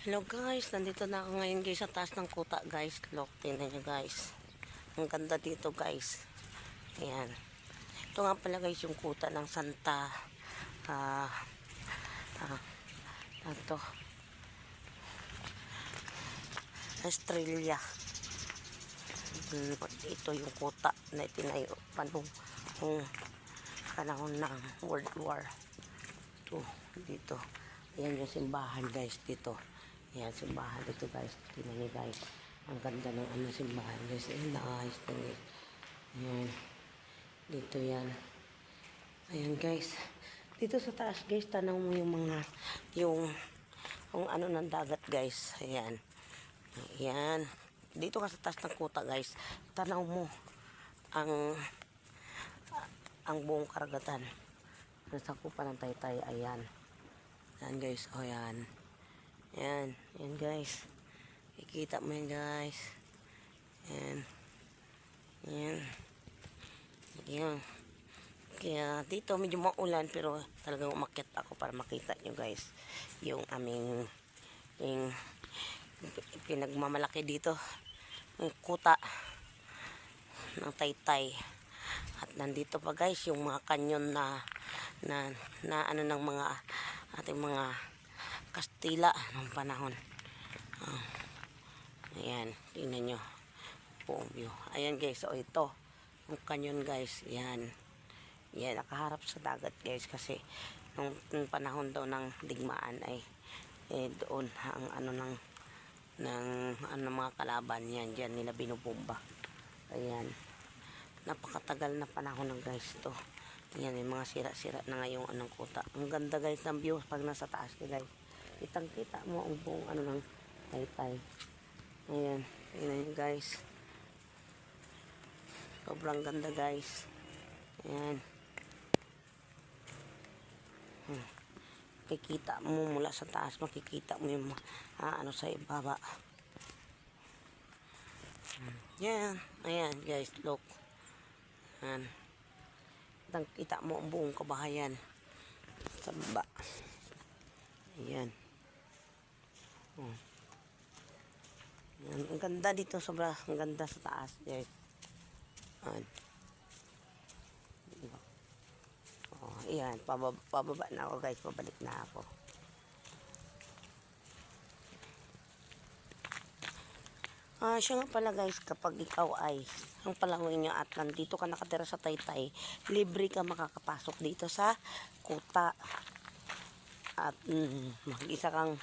Hello guys, nandito na ako ngayon guys sa taas ng kuta guys. Look, tingnan nyo guys. Ang ganda dito guys. Ayan. Ito nga pala guys yung kuta ng Santa. Ah, ah, ano to? Australia. Mm, Ito yung kuta na itinayo pa nung nung panahon ng World War II dito. Ayan yung simbahan guys dito. Ayan simbahan dito guys. Tingnan niyo guys. Ang ganda ng ano simbahan guys. Ayan nice na guys. Ayan. Dito yan. Ayan guys. Dito sa taas guys, tanaw mo yung mga yung yung ano ng dagat guys. Ayan. Ayan. Dito ka sa taas ng kuta guys. Tanaw mo ang ang buong karagatan. Nasa kupa ng taytay. Ayan. Ayan guys. O yan. Ayan guys. Ikita mo yan guys. Ayan. Ayan. Ayan. Kaya dito medyo maulan pero talagang umakyat ako para makita nyo guys yung aming yung pinagmamalaki dito yung kuta ng taytay at nandito pa guys yung mga kanyon na na, na ano ng mga ating mga Kastila ng panahon. Ah. ayan tingnan nyo. Buong view. Ayan guys so ito. Yung kanyon guys yan. Yan nakaharap sa dagat guys kasi nung, nung panahon daw ng digmaan ay eh, doon ang ano ng ng ano mga kalaban yan dyan nila binubomba ayan. Napakatagal na panahon ng guys to. Yan yung mga sira-sira na ngayong anong kuta. Ang ganda guys ng view pag nasa taas ka guys kitang kita mo ang buong ano ng taytay ayan tingnan nyo guys sobrang ganda guys ayan hmm. makikita mo mula sa taas makikita mo yung mga- ah, ano sa ibaba Hmm. yan ayan guys look Ayan. Kitang kita mo ang buong kabahayan sa baba. Ayan. Oh. Ayan. Ang ganda dito sobra. Ang ganda sa taas. Guys. Ayan. Diba? Oh, ayan. Pababa, pababa na ako guys. Pabalik na ako. Ah, siya nga pala guys, kapag ikaw ay ang palawin nyo at nandito ka nakatira sa Taytay, libre ka makakapasok dito sa kuta. At mm, mag-isa kang